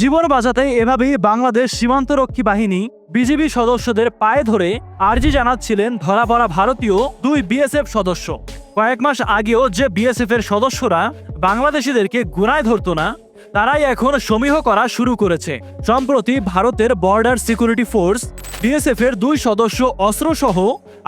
জীবন বাঁচাতে এভাবেই বাংলাদেশ সীমান্তরক্ষী বাহিনী বিজিবি সদস্যদের পায়ে ধরে আর্জি জানাচ্ছিলেন ধরা পড়া ভারতীয় দুই বিএসএফ সদস্য। কয়েক মাস আগেও যে বিএসএফ এর সদস্যরা বাংলাদেশিদেরকে গুনায় ধরতো না, তারাই এখন সমীহ করা শুরু করেছে। সম্প্রতি ভারতের বর্ডার সিকিউরিটি ফোর্স বিএসএফ এর দুই সদস্য অস্ত্রসহ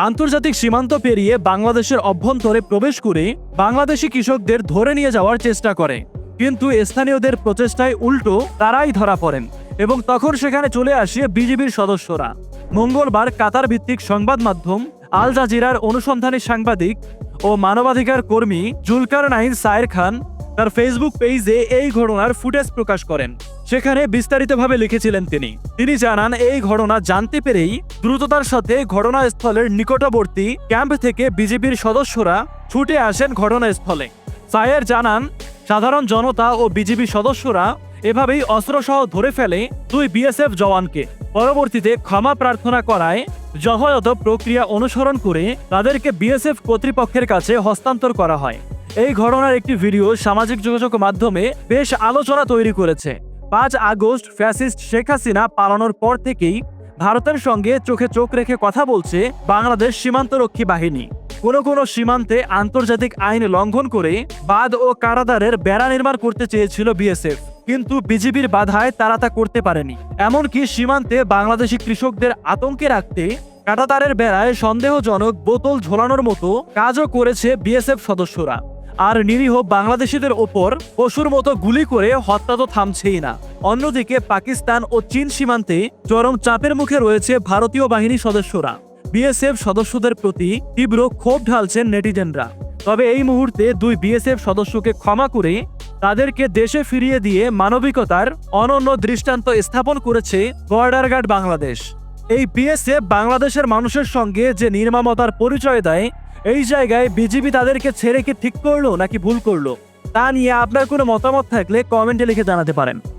আন্তর্জাতিক সীমান্ত পেরিয়ে বাংলাদেশের অভ্যন্তরে প্রবেশ করে বাংলাদেশি কৃষকদের ধরে নিয়ে যাওয়ার চেষ্টা করে। কিন্তু স্থানীয়দের প্রচেষ্টায় উল্টো তারাই ধরা পড়েন এবং তখন সেখানে চলে আসে বিজিবির সদস্যরা। মঙ্গলবার কাতার ভিত্তিক সংবাদ মাধ্যম আল জাজিরার অনুসন্ধানী সাংবাদিক ও মানবাধিকার কর্মী জুলকার নাইন সায়ের খান তার ফেসবুক পেজে এই ঘটনার ফুটেজ প্রকাশ করেন। সেখানে বিস্তারিতভাবে লিখেছিলেন তিনি। তিনি জানান, এই ঘটনা জানতে পেরেই দ্রুততার সাথে ঘটনাস্থলের নিকটবর্তী ক্যাম্প থেকে বিজেপির সদস্যরা ছুটে আসেন ঘটনাস্থলে। সায়ের জানান সাধারণ জনতা ও বিজিবি সদস্যরা এভাবেই অস্ত্রসহ ধরে ফেলে দুই বিএসএফ জওয়ানকে। পরবর্তীতে ক্ষমা প্রার্থনা করায় যথাযথ প্রক্রিয়া অনুসরণ করে তাদেরকে বিএসএফ কর্তৃপক্ষের কাছে হস্তান্তর করা হয়। এই ঘটনার একটি ভিডিও সামাজিক যোগাযোগ মাধ্যমে বেশ আলোচনা তৈরি করেছে। পাঁচ আগস্ট ফ্যাসিস্ট শেখ হাসিনা পালানোর পর থেকেই ভারতের সঙ্গে চোখে চোখ রেখে কথা বলছে বাংলাদেশ সীমান্তরক্ষী বাহিনী। কোনো কোনো সীমান্তে আন্তর্জাতিক আইন লঙ্ঘন করে বাদ ও কারাদারের বেড়া নির্মাণ করতে চেয়েছিল বিএসএফ। কিন্তু বিজিবির বাধায় তারা তা করতে পারেনি। এমনকি সীমান্তে বাংলাদেশি কৃষকদের আতঙ্কে রাখতে কাটাতারের বেড়ায় সন্দেহজনক বোতল ঝোলানোর মতো কাজও করেছে বিএসএফ সদস্যরা। আর নিরীহ বাংলাদেশিদের ওপর পশুর মতো গুলি করে হত্যা তো থামছেই না। অন্যদিকে পাকিস্তান ও চীন সীমান্তে চরম চাপের মুখে রয়েছে ভারতীয় বাহিনী সদস্যরা। বিএসএফ সদস্যদের প্রতি তীব্র ক্ষোভ ঢালছেন নেটিজেনরা। তবে এই মুহূর্তে দুই বিএসএফ সদস্যকে ক্ষমা করে তাদেরকে দেশে ফিরিয়ে দিয়ে মানবিকতার অনন্য দৃষ্টান্ত স্থাপন করেছে বর্ডার গার্ড বাংলাদেশ। এই বিএসএফ বাংলাদেশের মানুষের সঙ্গে যে নির্মমতার পরিচয় দেয়, এই জায়গায় বিজিবি তাদেরকে ছেড়ে কি ঠিক করল নাকি ভুল করল, তা নিয়ে আপনার কোনো মতামত থাকলে কমেন্টে লিখে জানাতে পারেন।